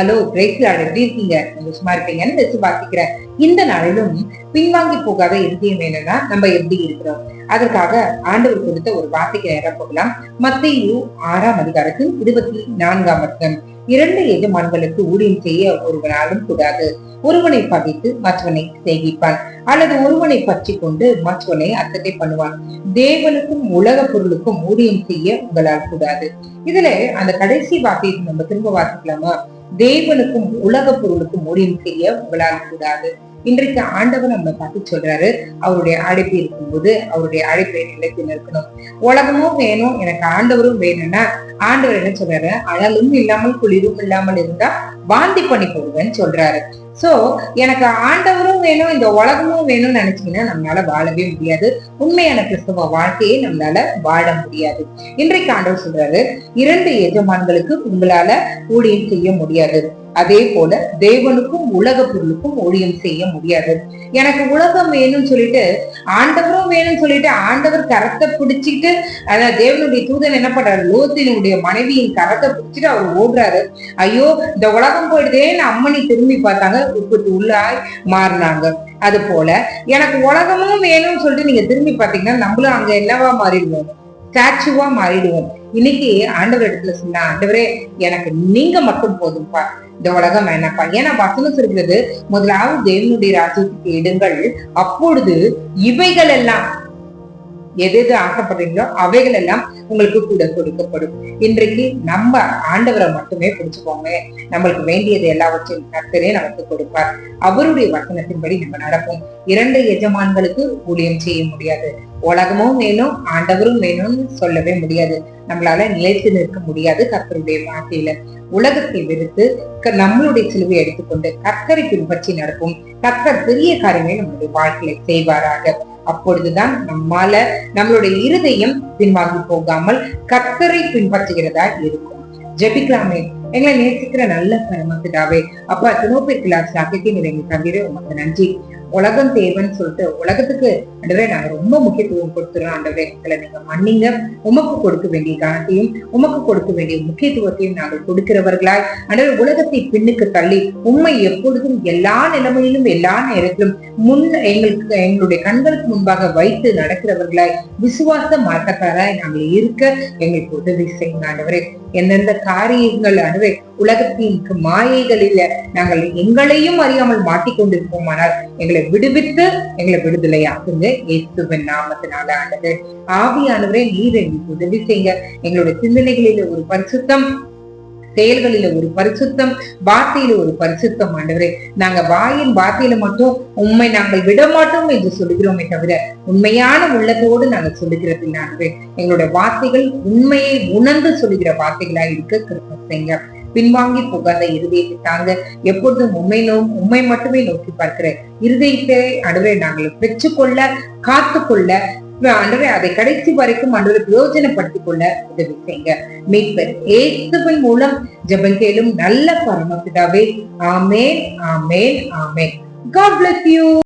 Hello பிரேக்லாட் எப்படி இருக்கீங்க? சந்தோஷமா இருப்பீங்கன்னு விசுவாசிக்கிறேன் இந்த நாளிலும் பின்வாங்கி போகாத இருதயம் வேணும்னா நம்ம எப்படி இருக்கிறோம்? அதற்காக ஆண்டவர் கொடுத்த ஒரு வார்த்தைக்கு நேரம் போகலாம். மத்தையு ஆறாம் அதிகாரத்தில் இருபத்தி நான்காம் வருஷம் இரண்டு எஜமான்களுக்கு ஊழியம் செய்ய ஒருவனாலும் கூடாது. ஒருவனை பகைத்து மற்றவனை சேகிப்பான். அல்லது ஒருவனை பற்றி கொண்டு மற்றவனை அத்தத்தை பண்ணுவான். தேவனுக்கும் உலக பொருளுக்கும் ஊழியம் செய்ய உங்களால் கூடாது. இதுல அந்த கடைசி வார்த்தையை நம்ம திரும்ப வாசிக்கலாமா? தேவனுக்கும் உலக பொருளுக்கும் ஊழியம் செய்ய உங்களால் இன்றைக்கு ஆண்டவர் நம்ம பார்த்து சொல்றாரு அவருடைய அழைப்பு இருக்கும்போது அவருடைய அழைப்பை நிலைத்து நிற்கணும் உலகமும் வேணும் எனக்கு ஆண்டவரும் வேணும்னா ஆண்டவர் என்ன சொல்றாரு? அழலும் இல்லாமல் குளிரும் இல்லாமல் இருந்தா வாந்தி பண்ணி போடுவேன்னு சொல்றாரு. சோ எனக்கு ஆண்டவரும் வேணும் இந்த உலகமும் வேணும்னு நினைச்சீங்கன்னா நம்மளால வாழவே முடியாது. உண்மையான கிறிஸ்தவ வாழ்க்கையை நம்மளால வாழ முடியாது. இன்றைக்கு ஆண்டவர் சொல்றாரு இரண்டு எஜமான்களுக்கு உங்களால ஊழியம் செய்ய முடியாது. அதே போல தேவனுக்கும் உலக பொருளுக்கும் ஊழியம் செய்ய முடியாது. எனக்கு உலகம் வேணும்னு சொல்லிட்டு ஆண்டவரும் வேணும்னு சொல்லிட்டு ஆண்டவர் கரத்தை பிடிச்சிட்டு அதாவது தேவனுடைய தூதன் என்ன பண்றாரு? லோத்தினுடைய மனைவியின் கரத்தை பிடிச்சிட்டு அவர் ஓடுறாரு. ஐயோ இந்த உலகம் போயிடுதேன்னு அம்மனி திரும்பி பார்த்தாங்க. உப்புட்டு உள்ளாய் மாறினாங்க. அது போல எனக்கு உலகமும் வேணும்னு சொல்லிட்டு நீங்க திரும்பி பாத்தீங்கன்னா நம்மளும் அங்க என்னவா மாறிடுவோம்? ஸ்டாச்சுவா மாறிடுவோம். இன்னைக்கு ஆண்டவர் இடத்துல சொன்னா ஆண்டவரே எனக்கு நீங்க மட்டும் போதும்ப்பா இந்த உலகம் வேணாப்பா ஏன்னா வசனம் சொல்கிறது முதலாவது தேவனுடைய ராஜ்யத்துக்கு இடுங்கள். அப்பொழுது இவைகள் எல்லாம் எது எது ஆசைப்படுறீங்களோ அவைகள் எல்லாம் உங்களுக்கு கூட கொடுக்கப்படும். இன்றைக்கு நம்ம ஆண்டவரை மட்டுமே பிடிச்சுக்கோங்க நம்மளுக்கு வேண்டியது எல்லாவற்றையும் கர்த்தரே நமக்கு கொடுப்பார். அவருடைய வசனத்தின்படி நம்ம நடப்போம். இரண்டு எஜமான்களுக்கு ஊழியம் செய்ய முடியாது. உலகமும் வேணும் ஆண்டவரும் வேணும்னு சொல்லவே முடியாது. நம்மளால நிலைத்து நிற்க முடியாது கர்த்தருடைய வார்த்தையில. உலகத்தை வெறுத்து க- நம்மளுடைய சிலுவை எடுத்துக்கொண்டு கர்த்தரை பின்பற்றி நடக்கும் கர்த்தர் பெரிய காரியமே நம்மளுடைய வாழ்க்கையில செய்வாராக. அப்பொழுதுதான் நம்மால நம்மளுடைய இருதயம் பின்வாங்கி போகாமல் கர்த்தரை பின்பற்றுகிறதா இருக்கும். ஜெபிக்கலாமே. எங்களை நேசிக்கிற நல்ல பரமபிதாவே அப்பா தினோப்பை கிளாஸ் ஆக்கிட்டு நீங்க தவிர உமக்கு நன்றி. உலகம் தேவைன்னு சொல்லிட்டு உலகத்துக்கு ஆண்டவரே நாங்க ரொம்ப முக்கியத்துவம் கொடுத்துறோம் ஆண்டவரே. இதுல நீங்க மன்னிங்க உமக்கு கொடுக்க வேண்டிய கனத்தையும் உமக்கு கொடுக்க வேண்டிய முக்கியத்துவத்தையும் நாங்கள் கொடுக்கிறவர்களாய். ஆண்டவரே உலகத்தை பின்னுக்கு தள்ளி உண்மை எப்பொழுதும் எல்லா நிலைமையிலும் எல்லா நேரத்திலும் முன் எங்களுக்கு எங்களுடைய கண்களுக்கு முன்பாக வைத்து நடக்கிறவர்களாய் விசுவாச மாற்றக்காராய் நாங்கள் இருக்க எங்களுக்கு உதவி செய்யுங்க ஆண்டவரே. எந்தெந்த காரியங்கள் அணுவே உலகத்தின் மாயைகளில நாங்கள் எங்களையும் அறியாமல் மாட்டிக்கொண்டிருப்போமானால் எங்களை விடுவித்து எங்களை விடுதலையாக்குங்க. இயேசுவின் நாமத்தினால ஆனது ஆவியானவரே நீர் எங்களுக்கு உதவி செய்யுங்க. எங்களுடைய சிந்தனைகளில ஒரு பரிசுத்தம் செயல்களில ஒரு பரிசுத்தம் வார்த்தையில ஒரு பரிசுத்தம் ஆண்டவரே. நாங்க வாயின் வார்த்தையில மட்டும் உண்மை நாங்கள் விட மாட்டோம் என்று சொல்லுகிறோமே தவிர உண்மையான உள்ளத்தோடு நாங்கள் சொல்லுகிறது ஆண்டவரே. எங்களுடைய வார்த்தைகள் உண்மையை உணர்ந்து சொல்லுகிற வார்த்தைகளா இருக்க கிருப்பை செய்யுங்க. பின்வாங்கி போகாத இருதயத்தை தாங்க எப்பொழுதும் உண்மை நோ உண்மை மட்டுமே நோக்கி பார்க்கிற இருதயத்தை அடுவே நாங்கள் பெற்றுக்கொள்ள காத்துக்கொள்ள ஆண்டவரே அதை கடைசி வரைக்கும் ஆண்டவரை பிரயோஜனப்படுத்திக் கொள்ள உதவி செய்யுங்க மீட்பர் ஏசுவின் மூலம் ஜபம் கேளும் நல்ல பரமபிதாவே. ஆமேன் ஆமேன் ஆமேன். God bless you.